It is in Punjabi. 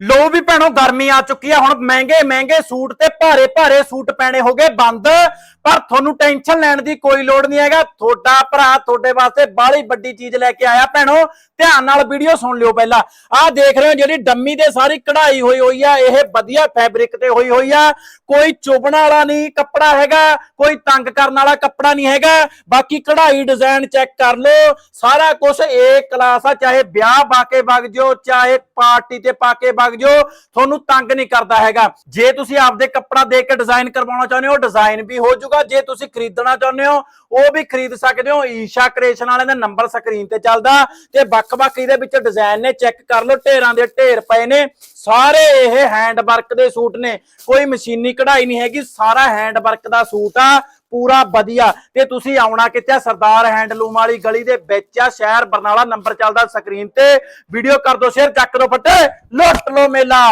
ਲੋ ਵੀ ਭੈਣੋ, ਗਰਮੀ ਆ ਚੁੱਕੀ ਆ। ਹੁਣ ਮਹਿੰਗੇ ਮਹਿੰਗੇ ਸੂਟ ਤੇ ਭਾਰੇ ਭਾਰੇ ਸੂਟ ਪੈਣੇ ਹੋਗੇ ਬੰਦ। ਪਰ ਤੁਹਾਨੂੰ ਟੈਨਸ਼ਨ ਲੈਣ ਦੀ ਕੋਈ ਲੋੜ ਨਹੀਂ ਹੈਗਾ। ਤੁਹਾਡਾ ਭਰਾ ਤੁਹਾਡੇ ਵਾਸਤੇ ਬਾਹਲੀ ਵੱਡੀ ਚੀਜ਼ ਲੈ ਕੇ ਆਇਆ ਭੈਣੋ। ਧਿਆਨ ਨਾਲ ਵੀਡੀਓ ਸੁਣ ਲਿਓ ਪਹਿਲਾਂ। ਆਹ ਦੇਖ ਰਹੇ ਹੋ ਜਿਹੜੀ ਡੰਮੀ ਦੇ ਸਾਰੀ ਕਢਾਈ ਹੋਈ ਹੋਈ ਆ, ਇਹ ਵਧੀਆ ਫੈਬਰਿਕ ਤੇ ਹੋਈ ਹੋਈ ਆ। ਕੋਈ ਚੁਭਣ ਵਾਲਾ ਨਹੀਂ ਕੱਪੜਾ ਹੈਗਾ, ਕੋਈ ਤੰਗ ਕਰਨ ਵਾਲਾ ਕੱਪੜਾ ਨਹੀਂ ਹੈਗਾ। ਬਾਕੀ ਕਢਾਈ ਡਿਜ਼ਾਈਨ ਚੈੱਕ ਕਰ ਲਓ, ਸਾਰਾ ਕੁਝ ਏ ਕਲਾਸ ਆ, ਚਾਹੇ ਵਿਆਹ ਪਾ ਕੇ ਵਗ ਜਿਓ, ਚਾਹੇ ਪਾਰਟੀ ਤੇ ਪਾ ਕੇ ਵਗ ਜਿਓ, ਤੁਹਾਨੂੰ ਤੰਗ ਨਹੀਂ ਕਰਦਾ ਹੈਗਾ। ਜੇ ਤੁਸੀਂ ਆਪਦੇ ਕੱਪੜਾ ਦੇ ਕੇ ਡਿਜ਼ਾਈਨ ਕਰਵਾਉਣਾ ਚਾਹੁੰਦੇ ਹੋ ਡਿਜ਼ਾਈਨ ਵੀ ਹੋ ਜਾਊਗਾ। ਜੇ ਤੁਸੀਂ ਖਰੀਦਣਾ ਚਾਹੁੰਦੇ ਹੋ, ਉਹ ਵੀ ਖਰੀਦ ਸਕਦੇ ਹੋ। ਈਸ਼ਾ ਕ੍ਰੀਏਸ਼ਨ ਵਾਲਿਆਂ ਦਾ ਨੰਬਰ ਸਕਰੀਨ ਤੇ ਚੱਲਦਾ। ਤੇ ਬਾਕੀ ਵੱਖ-ਵੱਖ ਇਹਦੇ ਵਿੱਚ ਡਿਜ਼ਾਈਨ ਨੇ ਚੈੱਕ ਕਰ ਲਓ, ਢੇਰਾਂ ਦੇ ਢੇਰ ਪਏ ਨੇ। ਸਾਰੇ ਇਹ ਹੈਂਡ ਵਰਕ ਦੇ ਸੂਟ ਨੇ। ਕੋਈ ਮਸ਼ੀਨੀ ਕਢਾਈ ਨਹੀਂ ਹੈਗੀ, ਸਾਰਾ ਹੈਂਡ ਵਰਕ ਦਾ ਸੂਟ ਆ, ਪੂਰਾ ਵਧੀਆ। ਤੇ ਤੁਸੀਂ ਆਉਣਾ ਕਿੱਥੇ ਸਰਦਾਰ ਹੈਂਡਲੂਮ ਵਾਲੀ ਗਲੀ ਦੇ ਵਿੱਚ ਆ, ਸ਼ਹਿਰ ਬਰਨਾਲਾ, ਨੰਬਰ ਚੱਲਦਾ ਸਕਰੀਨ ਤੇ। ਵੀਡੀਓ ਕਰ ਦਿਓ ਸ਼ੇਅਰ ਚੱਕ ਦਿਓ ਫੱਟੇ, ਲੁੱਟ ਲਓ ਮੇਲਾ।